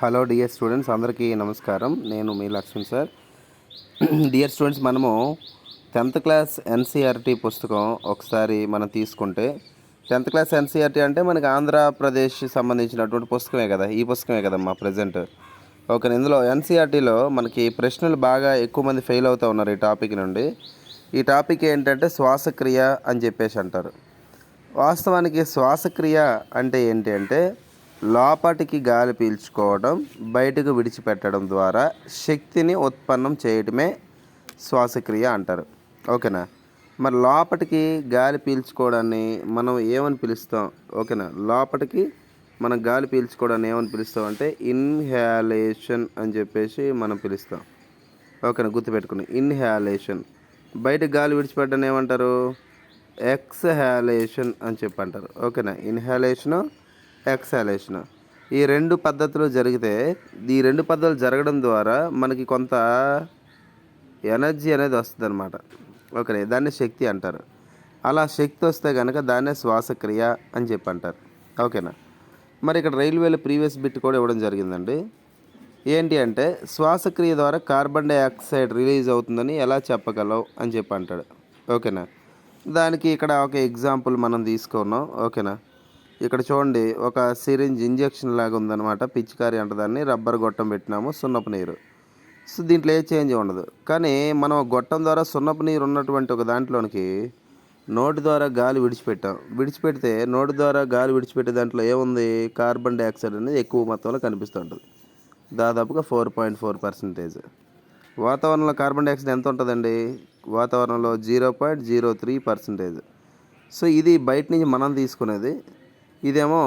Hello dear students అందరికీ నమస్కారం. నేను మీ లక్ష్మణ్ సార్. డియర్ స్టూడెంట్స్ మనము టెన్త్ క్లాస్ ఎన్సీఆర్టీ పుస్తకం ఒకసారి మనం తీసుకుంటే టెన్త్ క్లాస్ ఎన్సీఆర్టీ అంటే మనకి ఆంధ్రప్రదేశ్ సంబంధించినటువంటి పుస్తకమే కదా ఈ పుస్తకమే కదమ్మా ప్రజెంట్ ఓకే ఇందులో ఎన్సీఆర్టీలో మనకి ప్రశ్నలు బాగా ఎక్కువ మంది ఫెయిల్ అవుతూ ఉన్నారు ఈ టాపిక్ నుండి. ఈ టాపిక్ ఏంటంటే శ్వాసక్రియ అని చెప్పేసి అంటారు. వాస్తవానికి శ్వాసక్రియ అంటే ఏంటి అంటే లోపటికి గాలి పీల్చుకోవడం బయటకు విడిచిపెట్టడం ద్వారా శక్తిని ఉత్పన్నం చేయడమే శ్వాసక్రియ అంటారు. ఓకేనా? మరి లోపటికి గాలి పీల్చుకోవడాన్ని మనం ఏమని పిలుస్తాం? ఓకేనా? లోపటికి మనం గాలి పీల్చుకోవడాన్ని ఏమని పిలుస్తాం అంటే ఇన్హాలేషన్ అని చెప్పేసి మనం పిలుస్తాం. ఓకేనా? గుర్తుపెట్టుకుని ఇన్హాలేషన్. బయట గాలి విడిచిపెట్టడం ఏమంటారు? ఎక్స్హాలేషన్ అని చెప్పి అంటారు ఓకేనా? ఇన్హాలేషను ఎక్స్హాలేషను ఈ రెండు పద్ధతులు జరిగితే ఈ రెండు పద్ధతులు జరగడం ద్వారా మనకి కొంత ఎనర్జీ అనేది వస్తుంది అనమాట ఓకే దాన్ని శక్తి అంటారు. అలా శక్తి వస్తే కనుక దాన్నే శ్వాసక్రియ అని చెప్పి అంటారు. ఓకేనా? మరి ఇక్కడ రైల్వేలో ప్రీవియస్ బిట్ కూడా ఇవ్వడం జరిగిందండి. ఏంటి అంటే శ్వాసక్రియ ద్వారా కార్బన్ డైఆక్సైడ్ రిలీజ్ అవుతుందని ఎలా చెప్పగలవు అని చెప్పి అంటాడు. ఓకేనా? దానికి ఇక్కడ ఒక ఎగ్జాంపుల్ మనం తీసుకున్నాం. ఓకేనా? ఇక్కడ చూడండి ఒక సిరింజ్ ఇంజెక్షన్ లాగా ఉందన్నమాట. పిచికారి అంట దాన్ని. రబ్బర్ గొట్టం పెట్టినాము సున్నపు నీరు. సో దీంట్లో ఏ చేంజ్ ఉండదు. కానీ మనం గొట్టం ద్వారా సున్నపు నీరు ఉన్నటువంటి ఒక దాంట్లోనికి నోటి ద్వారా గాలి విడిచిపెట్టాం. విడిచిపెడితే నోటి ద్వారా గాలి విడిచిపెట్టే దాంట్లో ఏముంది? కార్బన్ డైఆక్సైడ్ అనేది ఎక్కువ మొత్తంలో కనిపిస్తుంటుంది. దాదాపుగా ఫోర్ పాయింట్ ఫోర్ పర్సెంటేజ్. వాతావరణంలో కార్బన్ డైఆక్సైడ్ ఎంత ఉంటుందండి? వాతావరణంలో zero point zero three percentage. So ఇది బయట నుంచి మనం తీసుకునేది ఇదేమో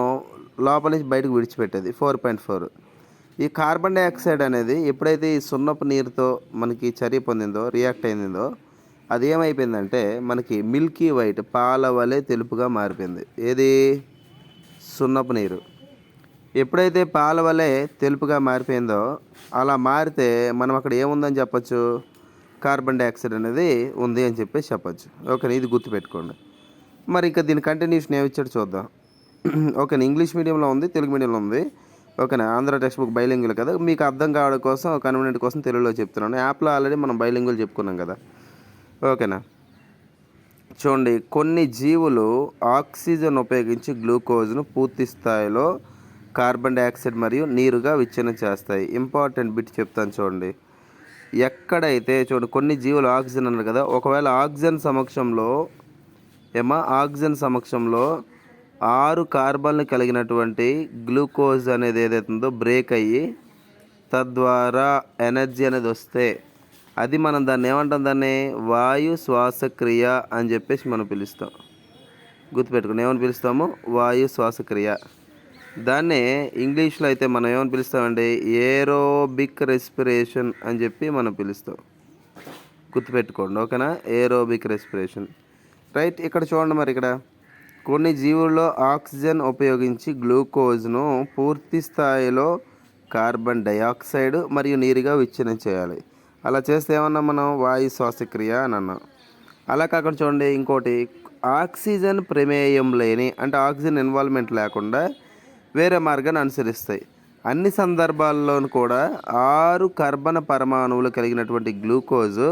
లోపల నుంచి బయటకు విడిచిపెట్టేది ఫోర్ పాయింట్ ఫోర్. ఈ కార్బన్ డైఆక్సైడ్ అనేది ఎప్పుడైతే ఈ సున్నపు నీరుతో మనకి చర్య పొందిందో రియాక్ట్ అయిందో అది ఏమైపోయిందంటే మనకి మిల్కీ వైట్ పాల వలె తెలుపుగా మారిపోయింది. ఏది? సున్నపు నీరు. ఎప్పుడైతే పాల వలె తెలుపుగా మారిపోయిందో అలా మారితే మనం అక్కడ ఏముందని చెప్పచ్చు? కార్బన్ డైఆక్సైడ్ అనేది ఉంది అని చెప్పేసి చెప్పొచ్చు. ఓకే ఇది గుర్తుపెట్టుకోండి. మరి ఇంకా దీని కంటిన్యూషన్ ఏమి ఇచ్చాడు చూద్దాం. ఓకేనా ఇంగ్లీష్ మీడియంలో ఉంది తెలుగు మీడియంలో ఉంది. ఓకేనా ఆంధ్ర టెక్స్ట్ బుక్ బైలింగులు కదా మీకు అర్థం కావడం కోసం కన్వీనియంట్ కోసం తెలుగులో చెప్తున్నాను. యాప్లో ఆల్రెడీ మనం బైలింగులు చెప్పుకున్నాం కదా. ఓకేనా చూడండి కొన్ని జీవులు ఆక్సిజన్ ఉపయోగించి గ్లూకోజ్ను పూర్తి స్థాయిలో కార్బన్ డైఆక్సైడ్ మరియు నీరుగా విచ్ఛిన్నం చేస్తాయి. ఇంపార్టెంట్ బిట్ చెప్తాను చూడండి. ఎక్కడైతే చూడండి కొన్ని జీవులు ఆక్సిజన్ అన్నారు కదా ఒకవేళ ఆక్సిజన్ సమక్షంలో ఏమా ఆక్సిజన్ సమక్షంలో ఆరు కార్బన్లు కలిగినటువంటి గ్లూకోజ్ అనేది ఏదైతే ఉందో బ్రేక్ అయ్యి తద్వారా ఎనర్జీ అనేది వస్తే అది మనం దాన్ని ఏమంటాం దాన్ని? వాయు శ్వాసక్రియ అని చెప్పేసి మనం పిలుస్తాం. గుర్తుపెట్టుకుని ఏమని పిలుస్తాము? వాయు శ్వాసక్రియ. దాన్నే ఇంగ్లీష్లో అయితే మనం ఏమని పిలుస్తామండి? ఏరోబిక్ రెస్పిరేషన్ అని చెప్పి మనం పిలుస్తాం. గుర్తుపెట్టుకోండి ఓకేనా? Aerobic respiration. రైట్ ఇక్కడ చూడండి మరి ఇక్కడ. కొన్ని జీవుల్లో ఆక్సిజన్ ఉపయోగించి గ్లూకోజ్ను పూర్తి స్థాయిలో కార్బన్ డైఆక్సైడ్ మరియు నీరుగా విచ్ఛిన్నం చేయాలి. అలా చేస్తే ఏమన్నా మనం వాయు శ్వాసక్రియ అని అన్నాం. అలా కాకుండా చూడండి ఇంకోటి ఆక్సిజన్ ప్రమేయం లేని అంటే ఆక్సిజన్ ఇన్వాల్వ్మెంట్ లేకుండా వేరే మార్గాన్ని అనుసరిస్తాయి. అన్ని సందర్భాల్లోనూ కూడా ఆరు కార్బన్ పరమాణువులు కలిగినటువంటి గ్లూకోజ్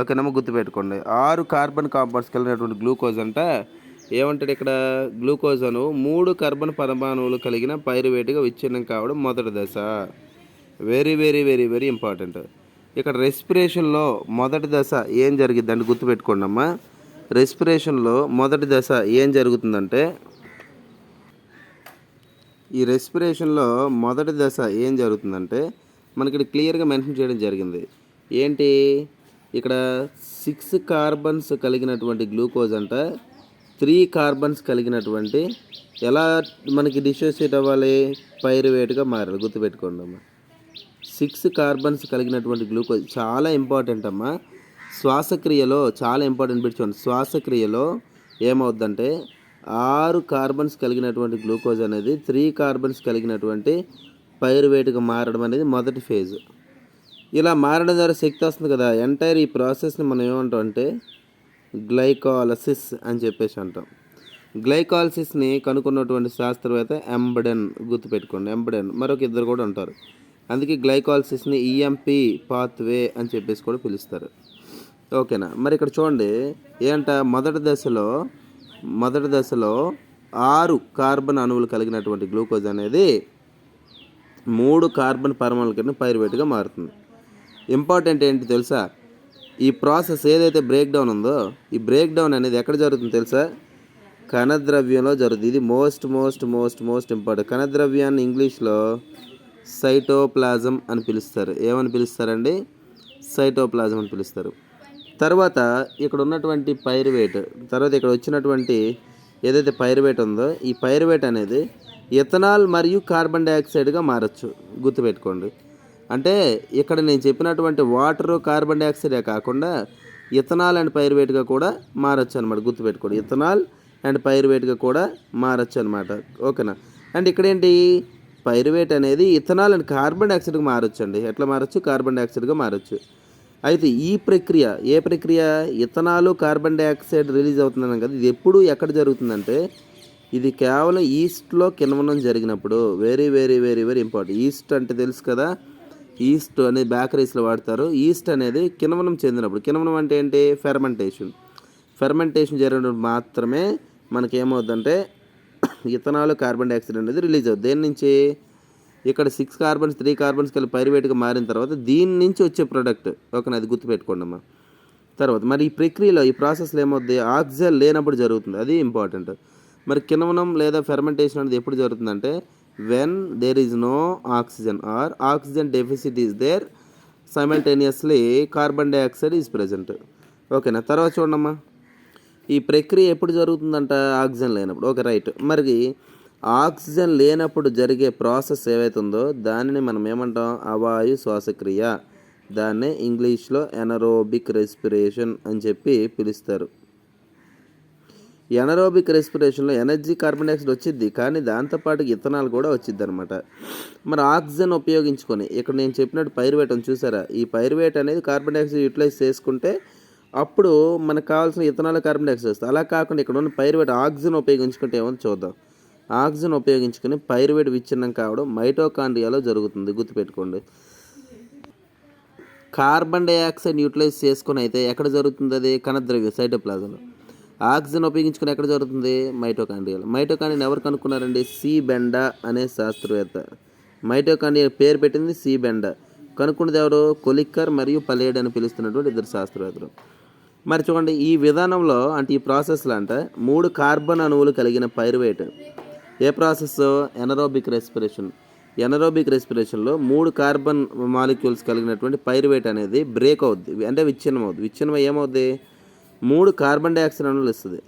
ఓకేనమ్మా గుర్తుపెట్టుకోండి. ఆరు కార్బన్ కాంపౌండ్స్ కలిగినటువంటి గ్లూకోజ్ అంటే ఏమంటాడు ఇక్కడ? గ్లూకోజ్ అను మూడు కార్బన్ పరమాణువులు కలిగిన పైరువేటుగా విచ్ఛిన్నం కావడం మొదటి దశ very very very very important ఇక్కడ రెస్పిరేషన్లో మొదటి దశ ఏం జరిగిద్దంటే గుర్తుపెట్టుకోండి అమ్మా. రెస్పిరేషన్లో మొదటి దశ ఏం జరుగుతుందంటే ఈ రెస్పిరేషన్లో మొదటి దశ ఏం జరుగుతుందంటే మనకి ఇక్కడ క్లియర్గా మెన్షన్ చేయడం జరిగింది. ఏంటి? ఇక్కడ సిక్స్ కార్బన్స్ కలిగినటువంటి గ్లూకోజ్ అంట త్రీ కార్బన్స్ కలిగినటువంటి ఎలా మనకి డిసోసియేట్ అవ్వాలి? పైరువేట్గా మారాలి. గుర్తుపెట్టుకోండి అమ్మా. సిక్స్ కార్బన్స్ కలిగినటువంటి గ్లూకోజ్ చాలా ఇంపార్టెంట్ అమ్మా. శ్వాసక్రియలో చాలా ఇంపార్టెంట్ పెట్టుకోండి శ్వాసక్రియలో ఏమవుద్దంటే ఆరు కార్బన్స్ కలిగినటువంటి గ్లూకోజ్ అనేది త్రీ కార్బన్స్ కలిగినటువంటి పైరువేటుగా మారడం అనేది మొదటి ఫేజ్. ఇలా మారడం ద్వారా శక్తి వస్తుంది కదా. ఎంటైర్ ఈ ప్రాసెస్ని మనం ఏమంటాం అంటే గ్లైకాలసిస్ అని చెప్పేసి అంటాం. గ్లైకాలసిస్ని కనుక్కున్నటువంటి శాస్త్రవేత్త ఎంబడెన్ గుర్తుపెట్టుకోండి. ఎంబడెన్ మరొక ఇద్దరు కూడా ఉంటారు. అందుకే గ్లైకాలసిస్ని ఈఎంపి పాత్వే అని చెప్పేసి కూడా పిలుస్తారు. ఓకేనా? మరి ఇక్కడ చూడండి. ఏంట? మొదటి దశలో మొదటి దశలో ఆరు కార్బన్ అణువులు కలిగినటువంటి గ్లూకోజ్ అనేది మూడు కార్బన్ పరమాణుల కింద పైరువేటుగా మారుతుంది. ఇంపార్టెంట్ ఏంటి తెలుసా? ఈ ప్రాసెస్ ఏదైతే బ్రేక్ డౌన్ ఉందో ఈ బ్రేక్ డౌన్ అనేది ఎక్కడ జరుగుతుంది తెలుసా? కణద్రవ్యంలో జరుగుతుంది. ఇది most most most most important కణద్రవ్యాన్ని ఇంగ్లీష్లో సైటోప్లాజం అని పిలుస్తారు. ఏమని పిలుస్తారండి? సైటోప్లాజం అని పిలుస్తారు. తర్వాత ఇక్కడ ఉన్నటువంటి పైరువేట్ తర్వాత ఇక్కడ వచ్చినటువంటి ఏదైతే పైరువేట్ ఉందో ఈ పైరువేట్ అనేది ఇథనాల్ మరియు కార్బన్ డైఆక్సైడ్గా మారచ్చు. గుర్తుపెట్టుకోండి. అంటే ఇక్కడ నేను చెప్పినటువంటి వాటర్ కార్బన్ డైఆక్సైడే కాకుండా ఇథనాల్ అండ్ పైరువేట్గా కూడా మారచ్చు అనమాట గుర్తుపెట్టుకోండి. ఇథనాల్ అండ్ పైరువేట్గా కూడా మారచ్చు అనమాట ఓకేనా? అండ్ ఇక్కడ ఏంటి పైరువేట్ అనేది ఇథనాల్ అండ్ కార్బన్ డైఆక్సైడ్గా మారచ్చు అండి. ఎట్లా మారచ్చు? కార్బన్ డైఆక్సైడ్గా మారచ్చు. అయితే ఈ ప్రక్రియ ఏ ప్రక్రియ? ఇథనాలు కార్బన్ డైఆక్సైడ్ రిలీజ్ అవుతుందన్నాం కదా ఇది ఎప్పుడు ఎక్కడ జరుగుతుందంటే ఇది కేవలం ఈస్ట్లో కిణవనం జరిగినప్పుడు very very very very important. Yeast అంటే తెలుసు కదా ఈస్ట్ అనేది బేకరీస్లో వాడతారు. ఈస్ట్ అనేది కిణవనం చెందినప్పుడు. కిణవనం అంటే ఏంటి? ఫెర్మెంటేషన్ ఫెర్మెంటేషన్ జరిగినప్పుడు మాత్రమే మనకి ఏమవుతుందంటే ఇథనాల్ కార్బన్ డైఆక్సైడ్ అనేది రిలీజ్ అవుతుంది. దేని నుంచి? ఇక్కడ సిక్స్ కార్బన్స్ త్రీ కార్బన్స్ కలిపి పైరువేట్గా మారిన తర్వాత దీని నుంచి వచ్చే ప్రోడక్ట్ ఓకేనా అది గుర్తుపెట్టుకోండి అమ్మా. తర్వాత మరి ఈ ప్రక్రియలో ఈ ప్రాసెస్లో ఏమవుతుంది ఆక్సిజన్ లేనప్పుడు జరుగుతుంది. అది ఇంపార్టెంట్ మరి కిణవనం లేదా ఫెర్మెంటేషన్ అనేది ఎప్పుడు జరుగుతుందంటే when there is no oxygen or oxygen deficit is there simultaneously carbon dioxide is present ఓకేనా తర్వాత చూడమ్మా ఈ ప్రక్రియ ఎప్పుడు జరుగుతుందంట? ఆక్సిజన్ లేనప్పుడు. ఓకే రైట్ మరి ఆక్సిజన్ లేనప్పుడు జరిగే ప్రాసెస్ ఏవైతుందో దానిని మనం ఏమంటాం? అవాయు శ్వాసక్రియ. దాన్నే ఇంగ్లీష్లో ఎనరోబిక్ రెస్పిరేషన్ అని చెప్పి పిలుస్తారు. ఎనరోబిక్ రెస్పిరేషన్లో ఎనర్జీ కార్బన్ డైఆక్సైడ్ వచ్చింది కానీ దాంతోపాటు ఇథనాల్ కూడా వచ్చింది అనమాట మరి ఆక్సిజన్ ఉపయోగించుకొని ఇక్కడ నేను చెప్పినట్టు పైరువేట్ అని చూసారా? ఈ పైరువేట్ అనేది కార్బన్ డైఆక్సైడ్ యూటిలైజ్ చేసుకుంటే అప్పుడు మనకు కావాల్సిన ఇథనాల్ కార్బన్ డైఆక్సైడ్ వస్తుంది. అలా కాకుండా ఇక్కడ ఉన్న పైరువేట్ ఆక్సిజన్ ఉపయోగించుకుంటే ఏమో చూద్దాం. ఆక్సిజన్ ఉపయోగించుకొని పైరువేట్ విచ్ఛిన్నం కావడం మైటోకాండ్రియాలో జరుగుతుంది గుర్తుపెట్టుకోండి. కార్బన్ డైఆక్సైడ్ యూటిలైజ్ చేసుకొని అయితే ఎక్కడ జరుగుతుంది అది? కణద్రవ్య సైటోప్లాజంలో. ఆక్సిజన్ ఉపయోగించుకుని ఎక్కడ జరుగుతుంది? మైటోకాండ్రియల్. మైటోకాండ్రియాని ఎవరు కనుక్కున్నారండి? సి బెండా అనే శాస్త్రవేత్త. మైటోకాండ్రియా పేరు పెట్టింది సి బెండా. కనుక్కున్నది ఎవరు? కొలిక్కర్ మరియు పలేడ్ అని పిలుస్తున్నటువంటి ఇద్దరు శాస్త్రవేత్తలు. మరి చూడండి ఈ విధానంలో అంటే ఈ ప్రాసెస్లో అంటే మూడు కార్బన్ అణువులు కలిగిన పైరువేట్. ఏ ప్రాసెస్? Anaerobic respiration. ఎనరోబిక్ రెస్పిరేషన్లో మూడు కార్బన్ మాలిక్యూల్స్ కలిగినటువంటి పైరువేట్ అనేది బ్రేక్ అవుద్ది. అంటే విచ్ఛిన్నం అవుద్ది విచ్ఛిన్నం ఏమవుద్ది? మూడు కార్బన్ డైఆక్సైడ్ అణువులు ఇస్తుంది.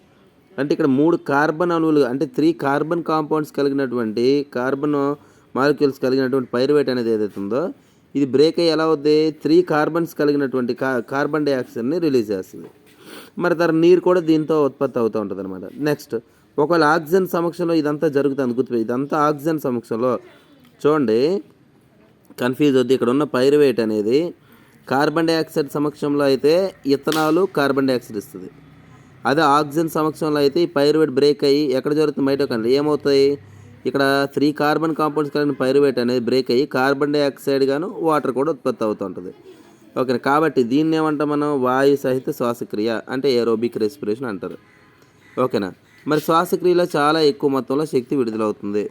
అంటే ఇక్కడ మూడు కార్బన్ అణువులు అంటే త్రీ కార్బన్ కాంపౌండ్స్ కలిగినటువంటి కార్బన్ మాలిక్యూల్స్ కలిగినటువంటి పైరువేట్ అనేది ఏదైతే ఉందో ఇది బ్రేక్ అయ్యి ఎలా అవుద్ది? త్రీ కార్బన్స్ కలిగినటువంటి కా కార్బన్ డైఆక్సైడ్ని రిలీజ్ చేస్తుంది. మరి తర్వాత నీరు కూడా దీంతో ఉత్పత్తి అవుతూ ఉంటుంది అనమాట నెక్స్ట్ ఒకవేళ ఆక్సిజన్ సమక్షంలో ఇదంతా జరుగుతుంది గుర్తుపోయి ఇదంతా ఆక్సిజన్ సమక్షంలో చూడండి కన్ఫ్యూజ్ అవుద్ది. ఇక్కడ ఉన్న పైరువేట్ అనేది కార్బన్ డైఆక్సైడ్ సమక్షంలో అయితే ఇథనాలు కార్బన్ డైఆక్సైడ్ ఇస్తుంది. అదే ఆక్సిజన్ సమక్షంలో అయితే ఈ పైరువేట్ బ్రేక్ అయ్యి ఎక్కడ జరుగుతుంది మైటోకాండ్రియా ఏమవుతాయి? ఇక్కడ త్రీ కార్బన్ కాంపౌండ్స్ కలిగిన పైరువేట్ అనేది బ్రేక్ అయ్యి కార్బన్ డైఆక్సైడ్ గాను వాటర్ కూడా ఉత్పత్తి అవుతూ ఉంటుంది. ఓకే కాబట్టి దీన్ని ఏమంటాం మనం? వాయు సహిత శ్వాసక్రియ అంటే ఏరోబిక్ రెస్పిరేషన్ అంటారు. ఓకేనా? మరి శ్వాసక్రియలో చాలా ఎక్కువ మొత్తంలో శక్తి విడుదలవుతుంది.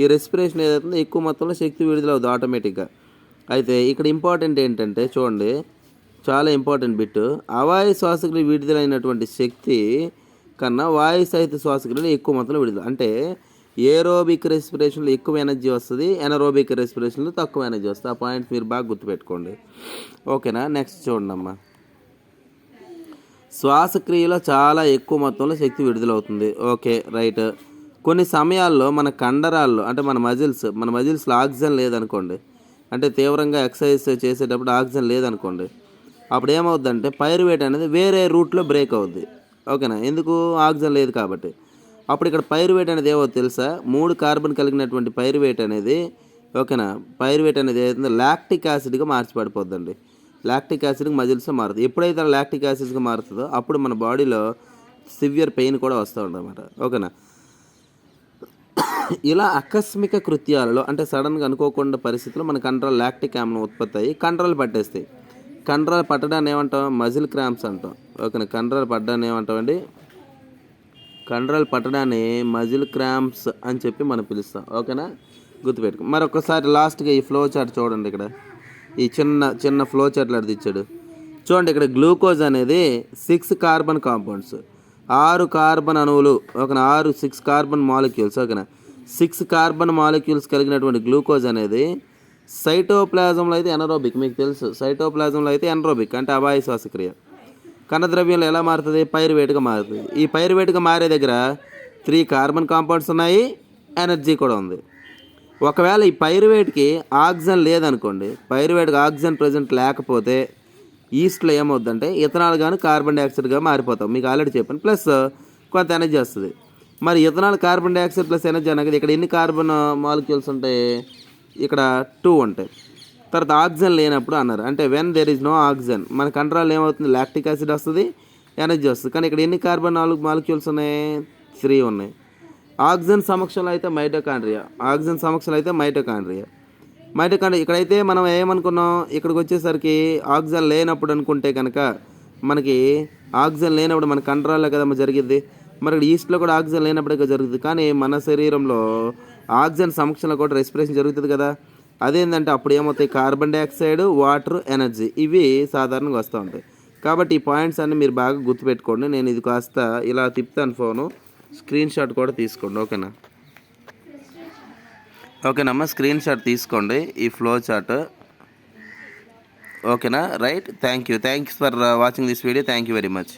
ఈ రెస్పిరేషన్ ఏదైతుందో ఎక్కువ మొత్తంలో శక్తి విడుదలవుతుంది ఆటోమేటిక్గా. అయితే ఇక్కడ ఇంపార్టెంట్ ఏంటంటే చూడండి చాలా ఇంపార్టెంట్ బిట్. అవాయు శ్వాసక్రియ విడుదలైనటువంటి శక్తి కన్నా వాయు సహిత శ్వాసక్రియలు ఎక్కువ మొత్తంలో విడుదల. అంటే ఏరోబిక్ రెస్పిరేషన్లో ఎక్కువ ఎనర్జీ వస్తుంది ఎనరోబిక్ రెస్పిరేషన్లో తక్కువ ఎనర్జీ వస్తుంది. ఆ పాయింట్ మీరు బాగా గుర్తుపెట్టుకోండి. ఓకేనా? నెక్స్ట్ చూడండి అమ్మా. శ్వాసక్రియలో చాలా ఎక్కువ మొత్తంలో శక్తి విడుదలవుతుంది. ఓకే రైట్ కొన్ని సమయాల్లో మన కండరాల్లో అంటే మన మజిల్స్ మన మజిల్స్లో ఆక్సిజన్ లేదనుకోండి అంటే తీవ్రంగా ఎక్సర్సైజ్ చేసేటప్పుడు ఆక్సిజన్ లేదనుకోండి. అప్పుడు ఏమవుద్దంటే పైరువేట్ అనేది వేరే రూట్లో బ్రేక్ అవుద్ది. ఓకేనా? ఎందుకు? ఆక్సిజన్ లేదు కాబట్టి. అప్పుడు ఇక్కడ పైరువేట్ అనేది ఏవో తెలుసా? మూడు కార్బన్ కలిగినటువంటి పైరువేట్ అనేది ఓకేనా? పైరువేట్ అనేది ఏదైతే లాక్టిక్ యాసిడ్గా మార్చి పడిపోద్దండి లాక్టిక్ యాసిడ్కి మజిల్స్గా మారుతుంది. ఎప్పుడైతే లాక్టిక్ యాసిడ్గా మారుతుందో అప్పుడు మన బాడీలో సివియర్ పెయిన్ కూడా వస్తూ ఉంటుంది ఓకేనా? ఇలా ఆకస్మిక కృత్యాలలో అంటే సడన్గా అనుకోకుండా పరిస్థితుల్లో మన కండరాలు లాక్టిక్ ఆమ్లం ఉత్పత్తి అయ్యి కండరాలు పట్టేస్తాయి. కండరాలు పట్టడాన్ని ఏమంటాం? మజిల్ క్రాంప్స్ అంటాం. ఓకేనా? కండరాలు పట్టడాన్ని ఏమంటామండి కండరాలు పట్టడాన్ని మజిల్ క్రాంప్స్ అని చెప్పి మనం పిలుస్తాం. ఓకేనా? గుర్తుపెట్టుకో. మరి లాస్ట్గా ఈ ఫ్లో చార్ట్ చూడండి ఇక్కడ. ఈ చిన్న చిన్న ఫ్లో చార్ట్ లాంటిది ఇచ్చాడు. చూడండి ఇక్కడ గ్లూకోజ్ అనేది సిక్స్ కార్బన్ కాంపౌండ్స్. ఆరు కార్బన్ అణువులు ఒక ఆరు సిక్స్ కార్బన్ మాలిక్యూల్స్ ఓకేనా? సిక్స్ కార్బన్ మాలిక్యూల్స్ కలిగినటువంటి గ్లూకోజ్ అనేది సైటోప్లాజంలో అయితే ఎనరోబిక్ మీకు తెలుసు. సైటోప్లాజంలో అయితే ఎనరోబిక్ అంటే అవాయ శ్వాసక్రియ. కణద్రవ్యంలో ఎలా మారుతుంది? పైరువేటుగా మారుతుంది. ఈ పైరువేటుగా మారే దగ్గర త్రీ కార్బన్ కాంపౌండ్స్ ఉన్నాయి ఎనర్జీ కూడా ఉంది. ఒకవేళ ఈ పైరువేట్కి ఆక్సిజన్ లేదనుకోండి పైరువేట్కి ఆక్సిజన్ ప్రజెంట్ లేకపోతే ఈస్ట్లో ఏమవుద్దంటే ఇథనాల్ కానీ కార్బన్ డైఆక్సైడ్గా మారిపోతాం. మీకు ఆల్రెడీ చెప్పాను. ప్లస్ uh, కొంత ఎనర్జీ వస్తుంది. మరి ethanol carbon dioxide plus energy అనగా ఇక్కడ ఎన్ని కార్బన్ మాలిక్యూల్స్ uh, ఉంటాయి? ఇక్కడ టూ ఉంటాయి. తర్వాత ఆక్సిజన్ లేనప్పుడు అన్నారు. అంటే when there is no oxygen మన కంట్రోల్ ఏమవుతుంది? లాక్టిక్ యాసిడ్ వస్తుంది ఎనర్జీ వస్తుంది. కానీ ఇక్కడ ఎన్ని కార్బన్ నాలుగు మాలిక్యూల్స్ ఉన్నాయి? త్రీ ఉన్నాయి. ఆక్సిజన్ సమక్షంలో అయితే మైటోకాండ్రియా ఆక్సిజన్ సమక్షంలో అయితే మైటోకాండ్రియా మైటోకాండ్రియా ఇక్కడైతే మనం ఏమనుకున్నాం? ఇక్కడికి వచ్చేసరికి ఆక్సిజన్ లేనప్పుడు అనుకుంటే కనుక మనకి ఆక్సిజన్ లేనప్పుడు మన కంట్రోల్లో కదా జరిగింది మరి ఇక్కడ ఈస్ట్లో కూడా ఆక్సిజన్ లేనప్పుడు జరుగుతుంది కానీ మన శరీరంలో ఆక్సిజన్ సమక్షంలో కూడా రెస్పిరేషన్ జరుగుతుంది కదా. అదేంటంటే అప్పుడు ఏమవుతాయి? కార్బన్ డైఆక్సైడ్ వాటర్ ఎనర్జీ ఇవి సాధారణంగా వస్తూ ఉంటాయి. కాబట్టి ఈ పాయింట్స్ అన్ని మీరు బాగా గుర్తుపెట్టుకోండి. నేను ఇది కాస్త ఇలా తిప్పుతాను ఫోను. స్క్రీన్ షాట్ కూడా తీసుకోండి. ఓకేనా? ఓకేనమ్మా స్క్రీన్ షాట్ తీసుకోండి ఈ ఫ్లో చార్ట్ ఓకేనా? Right thank you thanks for watching this video thank you very much